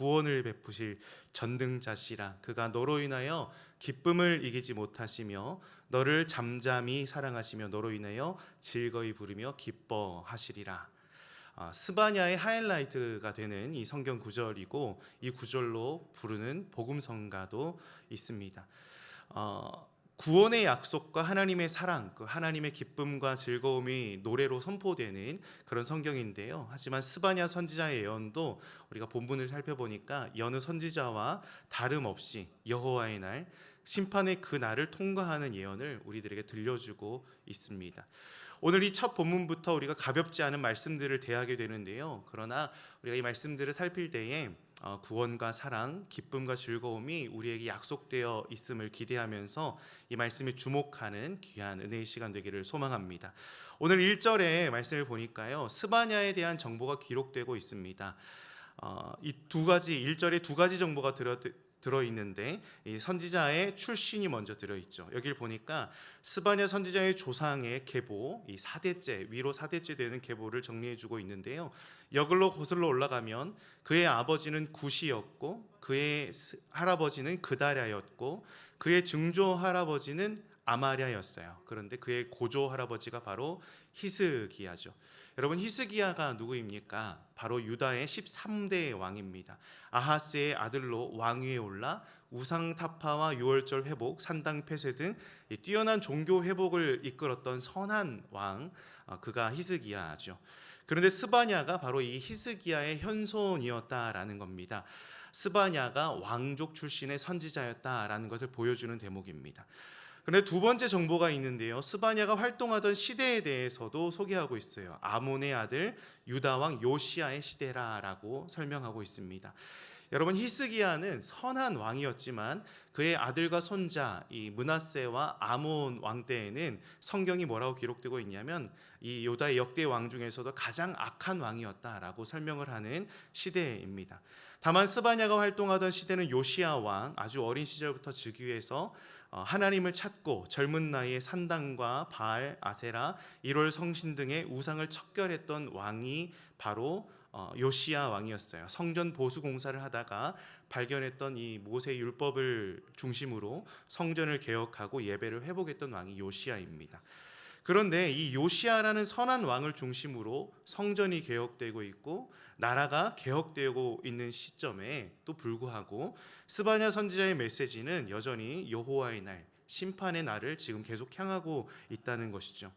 구원을 베푸실 전등자시라 그가 너로 인하여 기쁨을 이기지 못하시며 너를 잠잠히 사랑하시며 너로 인하여 즐거이 부르며 기뻐하시리라. 아, 스바냐의 하이라이트가 되는 이 성경 구절이고 이 구절로 부르는 복음성가도 있습니다. 어, 구원의 약속과 하나님의 사랑, 그 하나님의 기쁨과 즐거움이 노래로 선포되는 그런 성경인데요. 하지만 스바냐 선지자의 예언도 우리가 본문을 살펴보니까 여느 선지자와 다름없이 여호와의 날 심판의 그 날을 통과하는 예언을 우리들에게 들려주고 있습니다. 오늘 이 첫 본문부터 우리가 가볍지 않은 말씀들을 대하게 되는데요. 그러나 우리가 이 말씀들을 살필 때에 어, 구원과 사랑, 기쁨과 즐거움이 우리에게 약속되어 있음을 기대하면서 이 말씀에 주목하는 귀한 은혜의 시간 되기를 소망합니다. 오늘 1절의 말씀을 보니까요. 스바냐에 대한 정보가 기록되고 있습니다. 어, 이두 가지 1절에 두 가지 정보가 들어 들어 있는데 이 선지자의 출신이 먼저 들어 있죠. 여기를 보니까 스바냐 선지자의 조상의 계보, 이 4대째 위로 4대째 되는 계보를 정리해 주고 있는데요. 여글로 거슬러 올라가면 그의 아버지는 구시였고 그의 할아버지는 그다랴였고 그의 증조 할아버지는 아마랴였어요. 그런데 그의 고조 할아버지가 바로 히스기야죠. 여러분 히스기야가 누구입니까? 바로 유다의 13대 왕입니다. 아하스의 아들로 왕위에 올라 우상 타파와 유월절 회복, 산당 폐쇄 등 뛰어난 종교 회복을 이끌었던 선한 왕 어, 그가 히스기야죠. 그런데 스바냐가 바로 이 히스기야의 현손이었다라는 겁니다. 스바냐가 왕족 출신의 선지자였다라는 것을 보여주는 대목입니다. 그런데 두 번째 정보가 있는데요. 스바냐가 활동하던 시대에 대해서도 소개하고 있어요. 아몬의 아들 유다 왕 요시아의 시대라라고 설명하고 있습니다. 여러분 히스기야는 선한 왕이었지만 그의 아들과 손자 이 문하세와 아몬 왕 때에는 성경이 뭐라고 기록되고 있냐면 이 요다의 역대 왕 중에서도 가장 악한 왕이었다라고 설명을 하는 시대입니다. 다만 스바냐가 활동하던 시대는 요시아 왕 아주 어린 시절부터 즉위해서 어, 하나님을 찾고 젊은 나이에 산당과 바알, 아세라, 1월 성신 등의 우상을 척결했던 왕이 바로 어, 요시야 왕이었어요. 성전 보수 공사를 하다가 발견했던 이 모세 율법을 중심으로 성전을 개혁하고 예배를 회복했던 왕이 요시야입니다. 그런데 이 요시아라는 선한 왕을 중심으로 성전이 개혁되고 있고 나라가 개혁되고 있는 시점에 또 불구하고 스바냐 선지자의 메시지는 여전히 여호와의 날 심판의 날을 지금 계속 향하고 있다는 것이죠.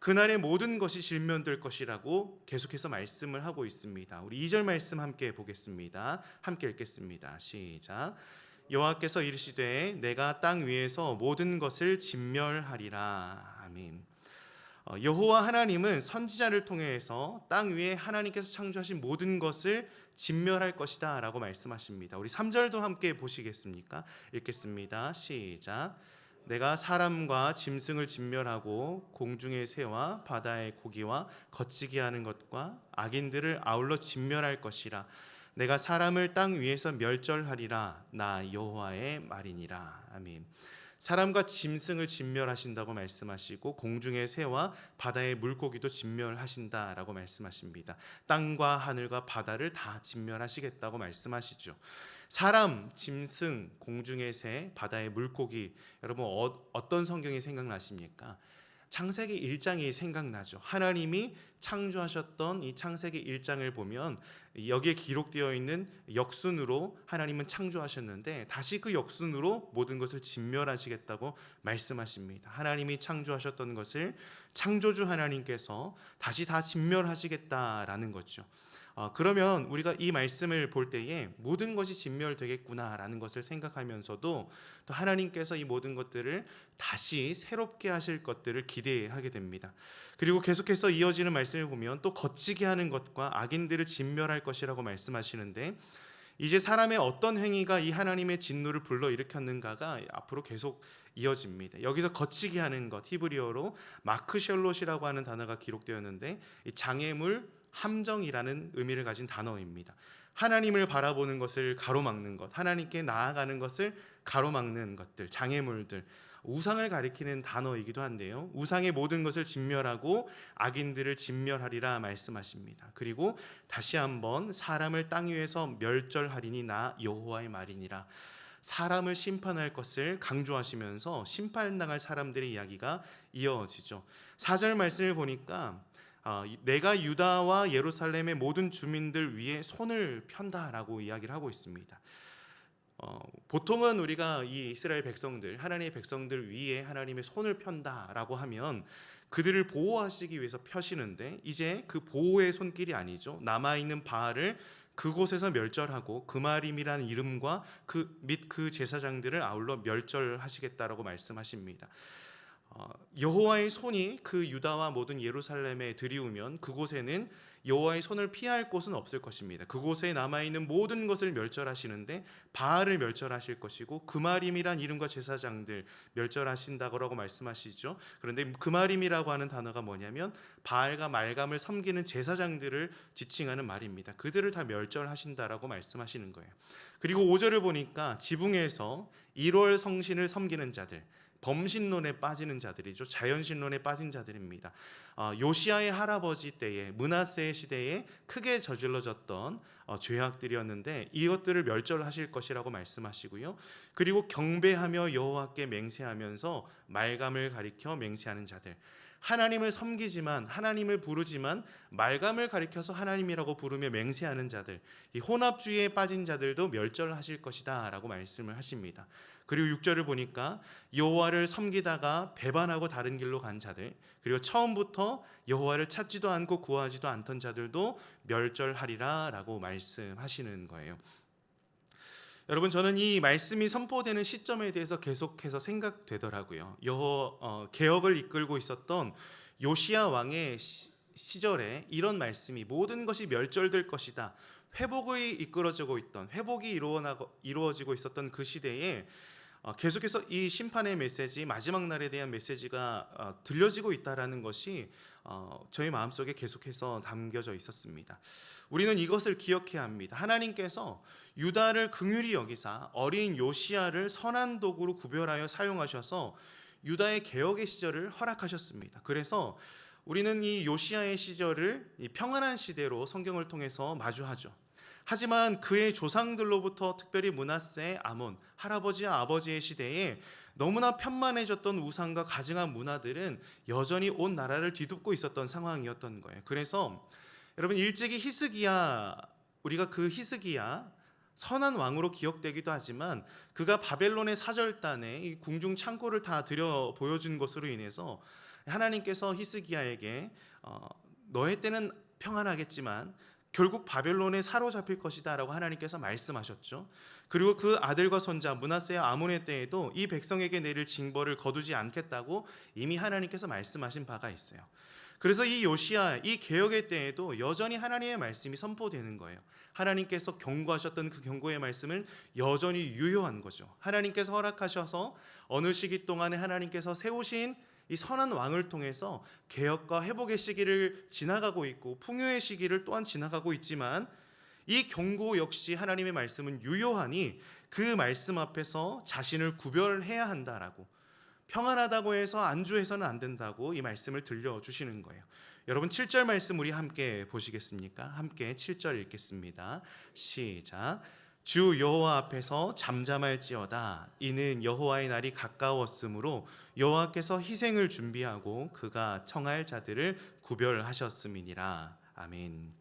그날의 모든 것이 질면될 것이라고 계속해서 말씀을 하고 있습니다. 우리 2절 말씀 함께 보겠습니다. 함께 읽겠습니다. 시작. 여호와께서 이르시되 내가 땅 위에서 모든 것을 진멸하리라. 아멘. 어, 여호와 하나님은 선지자를 통해서 땅 위에 하나님께서 창조하신 모든 것을 진멸할 것이다라고 말씀하십니다. 우리 3절도 함께 보시겠습니까? 읽겠습니다. 시작. 내가 사람과 짐승을 진멸하고 공중의 새와 바다의 고기와 거치게 하는 것과 악인들을 아울러 진멸할 것이라. 내가 사람을 땅 위에서 멸절하리라. 나 여호와의 말이니라. 아멘. 사람과 짐승을 진멸하신다고 말씀하시고 공중의 새와 바다의 물고기도 진멸하신다라고 말씀하십니다. 땅과 하늘과 바다를 다 진멸하시겠다고 말씀하시죠. 사람, 짐승, 공중의 새, 바다의 물고기 여러분 어, 어떤 성경이 생각나십니까? 창세기 1장이 생각나죠. 하나님이 창조하셨던 이 창세기 1장을 보면 여기에 기록되어 있는 역순으로 하나님은 창조하셨는데 다시 그 역순으로 모든 것을 진멸하시겠다고 말씀하십니다. 하나님이 창조하셨던 것을 창조주 하나님께서 다시 다 진멸하시겠다라는 거죠. 어, 그러면 우리가 이 말씀을 볼 때에 모든 것이 진멸되겠구나라는 것을 생각하면서도 또 하나님께서 이 모든 것들을 다시 새롭게 하실 것들을 기대하게 됩니다. 그리고 계속해서 이어지는 말씀을 보면 또 거치게 하는 것과 악인들을 진멸할 것이라고 말씀하시는데 이제 사람의 어떤 행위가 이 하나님의 진노를 불러 일으켰는가가 앞으로 계속 이어집니다. 여기서 거치게 하는 것 히브리어로 마크셜롯이라고 하는 단어가 기록되었는데 장애물 함정이라는 의미를 가진 단어입니다. 하나님을 바라보는 것을 가로막는 것, 하나님께 나아가는 것을 가로막는 것들, 장애물들, 우상을 가리키는 단어이기도 한데요. 우상의 모든 것을 진멸하고 악인들을 진멸하리라 말씀하십니다. 그리고 다시 한번 사람을 땅 위에서 멸절하리니 나 여호와의 말이니라. 사람을 심판할 것을 강조하시면서 심판당할 사람들의 이야기가 이어지죠. 사절 말씀을 보니까 아, 내가 유다와 예루살렘의 모든 주민들 위에 손을 편다라고 이야기를 하고 있습니다. 어, 보통은 우리가 이 이스라엘 백성들, 하나님의 백성들 위에 하나님의 손을 편다라고 하면 그들을 보호하시기 위해서 펴시는데 이제 그 보호의 손길이 아니죠. 남아 있는 바알을 그곳에서 멸절하고 그마림이라는 이름과 그 및 그 제사장들을 아울러 멸절하시겠다라고 말씀하십니다. 어, 여호와의 손이 그 유다와 모든 예루살렘에 들이우면 그곳에는 여호와의 손을 피할 곳은 없을 것입니다. 그곳에 남아 있는 모든 것을 멸절하시는데 바알을 멸절하실 것이고 그마림이란 이름과 제사장들 멸절하신다고 말씀하시죠. 그런데 그마림이라고 하는 단어가 뭐냐면 바알과 말감을 섬기는 제사장들을 지칭하는 말입니다. 그들을 다 멸절하신다라고 말씀하시는 거예요. 그리고 5절을 보니까 지붕에서 1월 성신을 섬기는 자들 범신론에 빠지는 자들이죠. 자연신론에 빠진 자들입니다. 어, 요시아의 할아버지 때에 문하세의 시대에 크게 저질러졌던 어, 죄악들이었는데 이것들을 멸절하실 것이라고 말씀하시고요. 그리고 경배하며 여호와께 맹세하면서 말감을 가리켜 맹세하는 자들. 하나님을 섬기지만 하나님을 부르지만 말감을 가리켜서 하나님이라고 부르며 맹세하는 자들, 이 혼합주의에 빠진 자들도 멸절하실 것이다라고 말씀을 하십니다. 그리고 6절을 보니까 여호와를 섬기다가 배반하고 다른 길로 간 자들 그리고 처음부터 여호와를 찾지도 않고 구하지도 않던 자들도 멸절하리라라고 말씀하시는 거예요. 여러분 저는 이 말씀이 선포되는 시점에 대해서 계속해서 생각되더라고요. 여호 어, 개혁을 이끌고 있었던 요시야 왕의 시, 시절에 이런 말씀이 모든 것이 멸절될 것이다. 회복이 이끌어지고 있던 회복이 이루어지고 있었던 그 시대에 어, 계속해서 이 심판의 메시지 마지막 날에 대한 메시지가 어, 들려지고 있다라는 것이 어, 저희 마음속에 계속해서 담겨져 있었습니다. 우리는 이것을 기억해야 합니다. 하나님께서 유다를 긍휼히 여기사 어린 요시아를 선한 도구로 구별하여 사용하셔서 유다의 개혁의 시절을 허락하셨습니다. 그래서 우리는 이 요시아의 시절을 평안한 시대로 성경을 통해서 마주하죠. 하지만 그의 조상들로부터 특별히 문하세 아몬 할아버지와 아버지의 시대에 너무나 편만해졌던 우상과 가증한 문화들은 여전히 온 나라를 뒤덮고 있었던 상황이었던 거예요. 그래서 여러분 일찍이 히스기야 우리가 그 히스기야 선한 왕으로 기억되기도 하지만 그가 바벨론의 사절단에 이 궁중 창고를 다 들여 보여준 것으로 인해서 하나님께서 히스기야에게 어, 너의 때는 평안하겠지만 결국 바벨론에 사로잡힐 것이다라고 하나님께서 말씀하셨죠. 그리고 그 아들과 손자 문하세와 아몬의 때에도 이 백성에게 내릴 징벌을 거두지 않겠다고 이미 하나님께서 말씀하신 바가 있어요. 그래서 이 요시아 이 개혁의 때에도 여전히 하나님의 말씀이 선포되는 거예요. 하나님께서 경고하셨던 그 경고의 말씀은 여전히 유효한 거죠. 하나님께서 허락하셔서 어느 시기 동안에 하나님께서 세우신 이 선한 왕을 통해서 개혁과 회복의 시기를 지나가고 있고 풍요의 시기를 또한 지나가고 있지만 이 경고 역시 하나님의 말씀은 유효하니 그 말씀 앞에서 자신을 구별해야 한다라고 평안하다고 해서 안주해서는 안 된다고 이 말씀을 들려 주시는 거예요. 여러분 7절 말씀 우리 함께 보시겠습니까? 함께 7절 읽겠습니다. 시작. 주 여호와 앞에서 잠잠할지어다. 이는 여호와의 날이 가까웠으므로 여호와께서 희생을 준비하고 그가 청할 자들을 구별하셨음이니라. 아멘.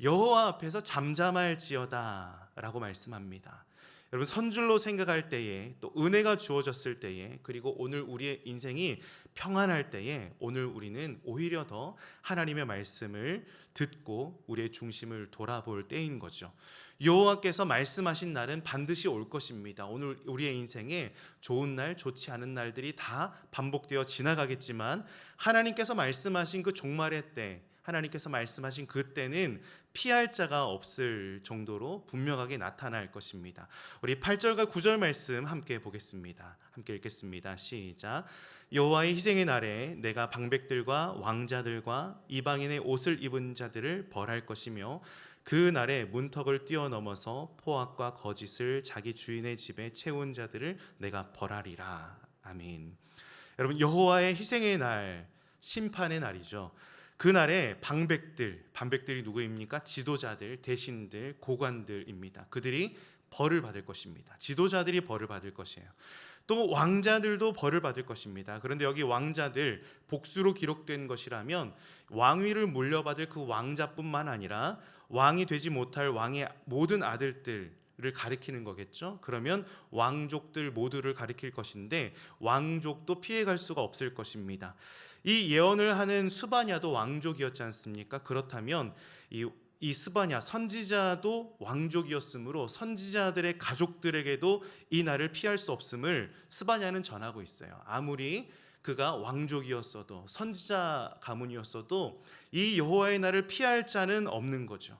여호와 앞에서 잠잠할지어다라고 말씀합니다 여러분 선줄로 생각할 때에 또 은혜가 주어졌을 때에 그리고 오늘 우리의 인생이 평안할 때에 오늘 우리는 오히려 더 하나님의 말씀을 듣고 우리의 중심을 돌아볼 때인 거죠. 여호와께서 말씀하신 날은 반드시 올 것입니다. 오늘 우리의 인생에 좋은 날, 좋지 않은 날들이 다 반복되어 지나가겠지만 하나님께서 말씀하신 그 종말의 때 하나님께서 말씀하신 그때는 피할 자가 없을 정도로 분명하게 나타날 것입니다. 우리 8절과 9절 말씀 함께 보겠습니다. 함께 읽겠습니다. 시작. 여호와의 희생의 날에 내가 방백들과 왕자들과 이방인의 옷을 입은 자들을 벌할 것이며 그 날에 문턱을 뛰어넘어서 포악과 거짓을 자기 주인의 집에 채운 자들을 내가 벌하리라. 아멘. 여러분 여호와의 희생의 날, 심판의 날이죠. 그 날에 방백들, 방백들이 누구입니까? 지도자들, 대신들, 고관들입니다. 그들이 벌을 받을 것입니다. 지도자들이 벌을 받을 것이에요. 또 왕자들도 벌을 받을 것입니다. 그런데 여기 왕자들 복수로 기록된 것이라면 왕위를 물려받을 그 왕자뿐만 아니라 왕이 되지 못할 왕의 모든 아들들을 가리키는 거겠죠. 그러면 왕족들 모두를 가리킬 것인데 왕족도 피해갈 수가 없을 것입니다. 이 예언을 하는 수바냐도 왕족이었지 않습니까? 그렇다면 이, 이 스바냐 선지자도 왕족이었으므로 선지자들의 가족들에게도 이 날을 피할 수 없음을 스바냐는 전하고 있어요. 아무리 그가 왕족이었어도 선지자 가문이었어도 이 여호와의 날을 피할 자는 없는 거죠.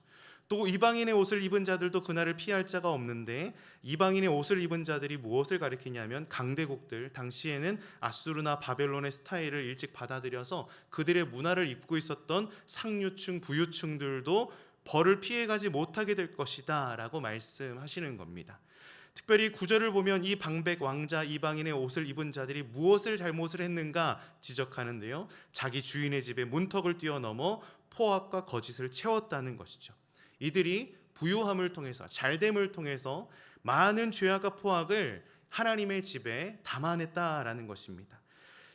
또 이방인의 옷을 입은 자들도 그날을 피할 자가 없는데 이방인의 옷을 입은 자들이 무엇을 가리키냐면 강대국들 당시에는 아수르나 바벨론의 스타일을 일찍 받아들여서 그들의 문화를 입고 있었던 상류층 부유층들도 벌을 피해가지 못하게 될 것이다라고 말씀하시는 겁니다. 특별히 구절을 보면 이 방백 왕자 이방인의 옷을 입은 자들이 무엇을 잘못을 했는가 지적하는데요. 자기 주인의 집에 문턱을 뛰어넘어 포악과 거짓을 채웠다는 것이죠. 이들이 부유함을 통해서 잘됨을 통해서 많은 죄악과 포악을 하나님의 집에 담아냈다라는 것입니다.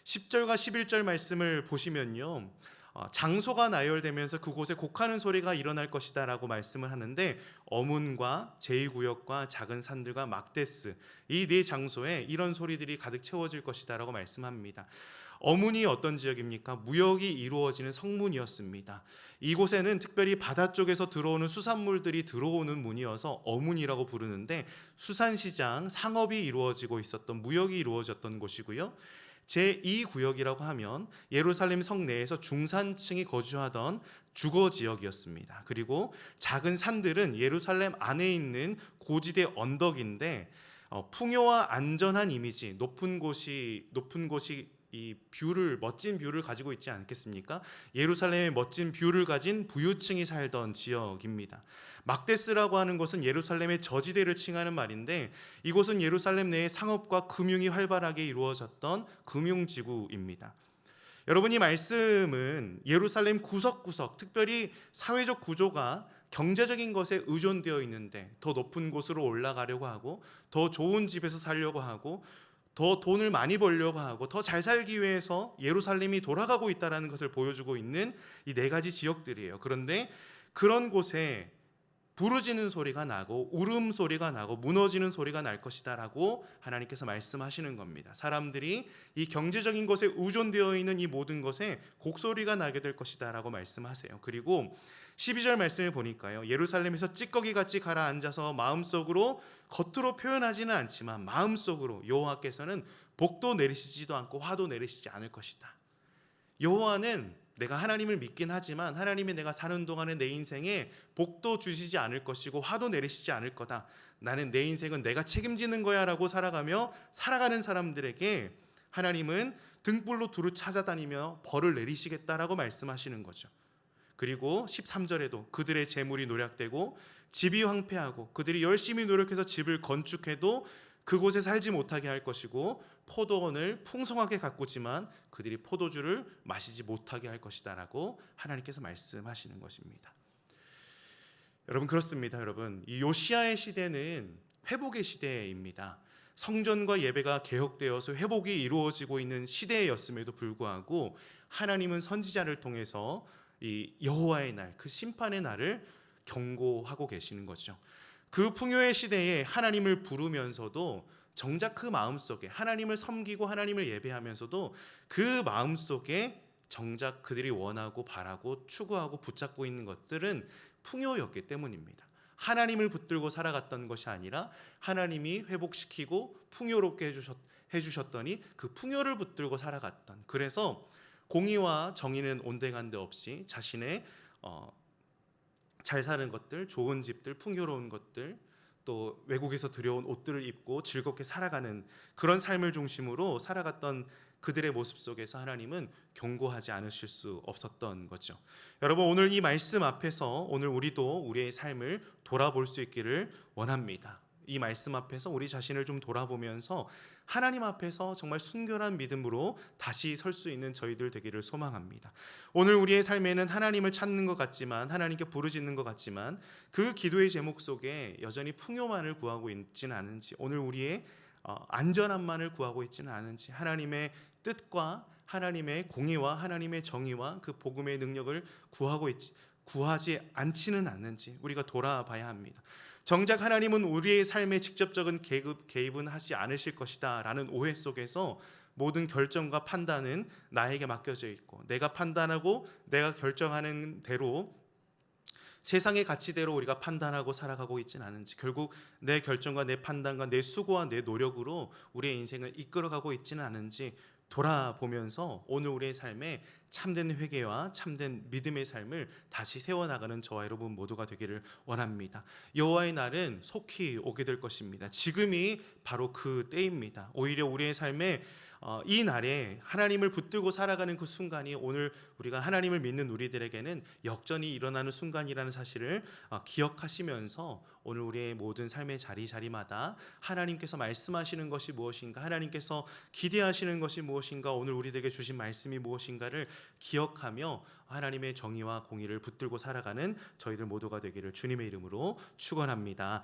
10절과 11절 말씀을 보시면요. 어, 장소가 나열되면서 그곳에 곡하는 소리가 일어날 것이다라고 말씀을 하는데 어문과 제2구역과 작은 산들과 막데스 이 네 장소에 이런 소리들이 가득 채워질 것이다라고 말씀합니다. 어문이 어떤 지역입니까? 무역이 이루어지는 성문이었습니다. 이곳에는 특별히 바다 쪽에서 들어오는 수산물들이 들어오는 문이어서 어문이라고 부르는데 수산시장, 상업이 이루어지고 있었던 무역이 이루어졌던 곳이고요. 제2구역이라고 하면 예루살렘 성 내에서 중산층이 거주하던 주거 지역이었습니다. 그리고 작은 산들은 예루살렘 안에 있는 고지대 언덕인데 어, 풍요와 안전한 이미지, 높은 곳이 높은 곳이 이 뷰를 멋진 뷰를 가지고 있지 않겠습니까? 예루살렘의 멋진 뷰를 가진 부유층이 살던 지역입니다. 막데스라고 하는 곳은 예루살렘의 저지대를 칭하는 말인데 이곳은 예루살렘 내에 상업과 금융이 활발하게 이루어졌던 금융 지구입니다. 여러분 이 말씀은 예루살렘 구석구석 특별히 사회적 구조가 경제적인 것에 의존되어 있는데 더 높은 곳으로 올라가려고 하고 더 좋은 집에서 살려고 하고 더 돈을 많이 벌려고 하고 더 잘 살기 위해서 예루살렘이 돌아가고 있다라는 것을 보여주고 있는 이 네 가지 지역들이에요. 그런데 그런 곳에 부르짖는 소리가 나고 울음 소리가 나고 무너지는 소리가 날 것이다라고 하나님께서 말씀하시는 겁니다. 사람들이 이 경제적인 것에 의존되어 있는 이 모든 것에 곡소리가 나게 될 것이다라고 말씀하세요. 그리고 12절 말씀을 보니까요. 예루살렘에서 찌꺼기 같이 가라앉아서 마음속으로 겉으로 표현하지는 않지만 마음속으로 여호와께서는 복도 내리시지도 않고 화도 내리시지 않을 것이다. 여호와는 내가 하나님을 믿긴 하지만 하나님이 내가 사는 동안에 내 인생에 복도 주시지 않을 것이고 화도 내리시지 않을 거다. 나는 내 인생은 내가 책임지는 거야라고 살아가며 살아가는 사람들에게 하나님은 등불로 두루 찾아다니며 벌을 내리시겠다라고 말씀하시는 거죠. 그리고 13절에도 그들의 재물이 노략되고 집이 황폐하고 그들이 열심히 노력해서 집을 건축해도 그곳에 살지 못하게 할 것이고 포도원을 풍성하게 가꾸지만 그들이 포도주를 마시지 못하게 할 것이다라고 하나님께서 말씀하시는 것입니다. 여러분 그렇습니다. 여러분 이 요시아의 시대는 회복의 시대입니다. 성전과 예배가 개혁되어서 회복이 이루어지고 있는 시대였음에도 불구하고 하나님은 선지자를 통해서 이 여호와의 날, 그 심판의 날을 경고하고 계시는 거죠. 그 풍요의 시대에 하나님을 부르면서도 정작 그 마음속에 하나님을 섬기고 하나님을 예배하면서도 그 마음속에 정작 그들이 원하고 바라고 추구하고 붙잡고 있는 것들은 풍요였기 때문입니다. 하나님을 붙들고 살아갔던 것이 아니라 하나님이 회복시키고 풍요롭게 해주셨, 해주셨더니 그 풍요를 붙들고 살아갔던 그래서 공의와 정의는 온데간데 없이 자신의 어, 잘 사는 것들, 좋은 집들, 풍요로운 것들, 또 외국에서 들여온 옷들을 입고 즐겁게 살아가는 그런 삶을 중심으로 살아갔던 그들의 모습 속에서 하나님은 경고하지 않으실 수 없었던 거죠. 여러분 오늘 이 말씀 앞에서 오늘 우리도 우리의 삶을 돌아볼 수 있기를 원합니다. 이 말씀 앞에서 우리 자신을 좀 돌아보면서 하나님 앞에서 정말 순결한 믿음으로 다시 설 수 있는 저희들 되기를 소망합니다. 오늘 우리의 삶에는 하나님을 찾는 것 같지만 하나님께 부르짖는 것 같지만 그 기도의 제목 속에 여전히 풍요만을 구하고 있지는 않은지 오늘 우리의 어, 안전함만을 구하고 있지는 않은지 하나님의 뜻과 하나님의 공의와 하나님의 정의와 그 복음의 능력을 구하고 있지 구하지 않지는 않는지 우리가 돌아봐야 합니다. 정작 하나님은 우리의 삶에 직접적인 개입, 개입 은 하지 않으실 것이다 라는 오해 속에서 모든 결정과 판단은 나에게 맡겨져 있고 내가 판단하고 내가 결정하는 대로 세상의 가치대로 우리가 판단하고 살아가고 있지는 않은지 결국 내 결정과 내 판단과 내 수고와 내 노력으로 우리의 인생을 이끌어가고 있지는 않은지 돌아보면서 오늘 우리의 삶에 참된 회개와 참된 믿음의 삶을 다시 세워나가는 저와 여러분 모두가 되기를 원합니다. 여호와의 날은 속히 오게 될 것입니다. 지금이 바로 그 때입니다. 오히려 우리의 삶에 어, 이 날에 하나님을 붙들고 살아가는 그 순간이 오늘 우리가 하나님을 믿는 우리들에게는 역전이 일어나는 순간이라는 사실을 어, 기억하시면서 오늘 우리의 모든 삶의 자리 자리마다 하나님께서 말씀하시는 것이 무엇인가, 하나님께서 기대하시는 것이 무엇인가, 오늘 우리들에게 주신 말씀이 무엇인가를 기억하며 하나님의 정의와 공의를 붙들고 살아가는 저희들 모두가 되기를 주님의 이름으로 축원합니다.